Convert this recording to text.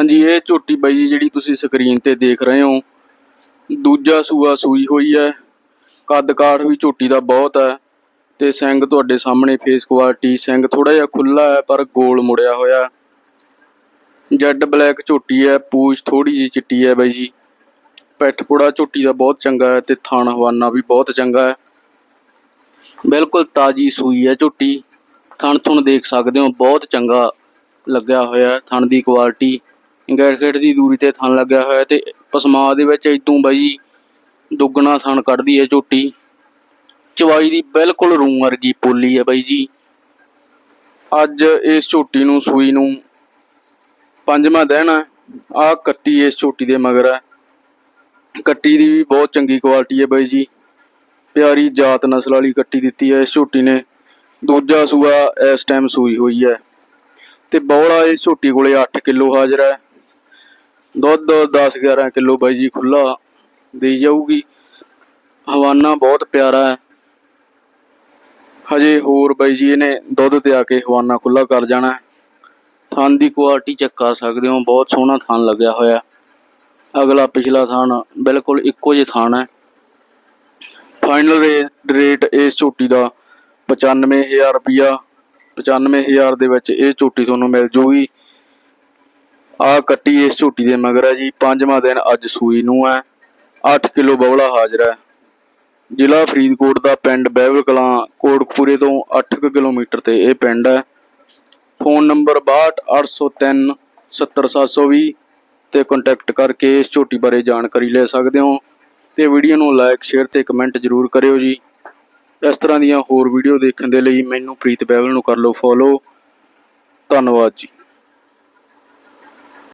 ਹਾਂਜੀ, ਇਹ ਝੋਟੀ ਬਾਈ ਜੀ ਜਿਹੜੀ ਤੁਸੀਂ ਸਕਰੀਨ ਤੇ ਦੇਖ ਰਹੇ ਹੋ, ਦੂਜਾ ਸੂਆ ਸੂਈ ਹੋਈ ਹੈ। ਕੱਦ ਕਾਠ ਵੀ ਝੋਟੀ ਦਾ ਬਹੁਤ ਹੈ ਤੇ ਸਿੰਘ ਤੁਹਾਡੇ ਸਾਹਮਣੇ ਫੇਸ ਕੁਆਲਿਟੀ ਸਿੰਘ ਥੋੜਾ ਜਿਹਾ ਖੁੱਲਾ ਹੈ, ਪਰ ਗੋਲ ਮੁੜਿਆ ਹੋਇਆ ਜੈਡ ਬਲੈਕ ਝੋਟੀ ਹੈ, ਪੂਛ ਥੋੜੀ ਜਿਹੀ ਚਿੱਟੀ ਹੈ ਬਾਈ ਜੀ। ਪਿੱਠ ਪੁੜਾ ਝੋਟੀ ਦਾ ਬਹੁਤ ਚੰਗਾ ਹੈ ਤੇ ਥਣ ਹਵਾਨਾ ਵੀ ਬਹੁਤ ਚੰਗਾ ਹੈ। ਬਿਲਕੁਲ ਤਾਜੀ ਸੂਈ ਹੈ ਝੋਟੀ। ਥਣ ਥੁਣ ਦੇਖ ਸਕਦੇ ਹੋ, ਬਹੁਤ ਚੰਗਾ ਲੱਗਿਆ ਹੋਇਆ ਹੈ ਥਣ ਦੀ ਕੁਆਲਿਟੀ ਗੈਰ ਖੇਡ ਦੀ ਦੂਰੀ ਤੇ ਥਣ ਲੱਗਿਆ ਹੋਇਆ ਤੇ ਪਸਮਾ ਦੇ ਵਿੱਚ ਇਦੋਂ ਬਾਈ ਦੁੱਗਣਾ ਥਣ ਕੱਢਦੀ ਹੈ ਝੋਟੀ। ਚਵਾਈ ਦੀ ਬਿਲਕੁਲ ਰੂੰ ਵਰਗੀ ਪੋਲੀ ਹੈ ਬਾਈ ਜੀ। ਅੱਜ ਇਸ ਝੋਟੀ ਨੂੰ ਸੂਈ ਨੂੰ ਪੰਜਵਾਂ ਦਿਨ ਹੈ। ਆ ਕੱਟੀ ਇਸ ਝੋਟੀ ਦੇ ਮਗਰ ਹੈ। ਕੱਟੀ ਦੀ ਵੀ ਬਹੁਤ ਚੰਗੀ ਕੁਆਲਿਟੀ ਹੈ ਬਾਈ ਜੀ। ਪਿਆਰੀ ਜਾਤ ਨਸਲ ਵਾਲੀ ਕੱਟੀ ਦਿੱਤੀ ਹੈ ਇਸ ਝੋਟੀ ਨੇ। ਦੂਜਾ ਸੂਆ ਇਸ ਟਾਈਮ ਸੂਈ ਹੋਈ ਹੈ। ਤੇ ਬੌਲਾ ਇਸ ਝੋਟੀ ਕੋਲੇ 8 ਕਿਲੋ ਹਾਜ਼ਰ ਹੈ। ਦੁੱਧ 10 11 ਕਿਲੋ ਬਾਈ ਜੀ ਖੁੱਲਾ ਦੇ ਜਾਊਗੀ। ਹਵਾਨਾ ਬਹੁਤ ਪਿਆਰਾ ਹੈ। ਹਜੇ ਹੋਰ ਬਾਈ ਜੀ ਇਹਨੇ ਦੁੱਧ ਤੇ ਆ ਕੇ ਹਵਾਨਾ ਖੁੱਲਾ ਕਰ ਜਾਣਾ ਹੈ। ਥਣ ਦੀ ਕੁਆਲਿਟੀ ਚੈੱਕ ਕਰ ਸਕਦੇ ਹੋ। ਬਹੁਤ ਸੋਹਣਾ ਥਣ ਲੱਗਿਆ ਹੋਇਆ ਅਗਲਾ ਪਿਛਲਾ ਥਣ ਬਿਲਕੁਲ ਇੱਕੋ ਜਿਹਾ ਥਣ ਹੈ। ਫਾਈਨਲ ਰੇਟ ਇਸ ਝੋਟੀ ਦਾ 95000 ਰੁਪਿਆ 95000 ਦੇ ਵਿੱਚ ਇਹ ਝੋਟੀ ਤੁਹਾਨੂੰ ਮਿਲ ਜੂਗੀ। ਆ ਕੱਟੀ ਇਸ ਝੋਟੀ ਦੇ ਮਗਰ ਹੈ ਜੀ। ਪੰਜਵਾਂ ਦਿਨ ਅੱਜ ਸੂਈ ਨੂੰ ਹੈ। 8 ਕਿਲੋ ਬੌਲਾ ਹਾਜ਼ਰ ਹੈ। ਜ਼ਿਲ੍ਹਾ ਫਰੀਦਕੋਟ ਦਾ ਪਿੰਡ ਬਹਿਵਲ ਕਲਾਂ ਕੋਟਕਪੂਰੇ ਤੋਂ 8 ਕਿਲੋਮੀਟਰ ਤੇ ਇਹ ਪਿੰਡ ਹੈ। ਫੋਨ ਨੰਬਰ 62803 70720 ਤੇ ਕੰਟੈਕਟ ਕਰਕੇ ਇਸ ਝੋਟੀ ਬਾਰੇ ਜਾਣਕਾਰੀ ਲੈ ਸਕਦੇ ਹੋ। ਤੇ ਵੀਡੀਓ ਨੂੰ ਲਾਈਕ ਸ਼ੇਅਰ ਤੇ ਕਮੈਂਟ ਜ਼ਰੂਰ ਕਰਿਓ ਜੀ। ਇਸ ਤਰ੍ਹਾਂ ਦੀਆਂ ਹੋਰ ਵੀਡੀਓ ਦੇਖਣ ਦੇ ਲਈ ਮੈਨੂੰ ਪ੍ਰੀਤ ਬਹਿਵਲ ਨੂੰ ਕਰ ਲਓ ਫੋਲੋ ਧੰਨਵਾਦ ਜੀ।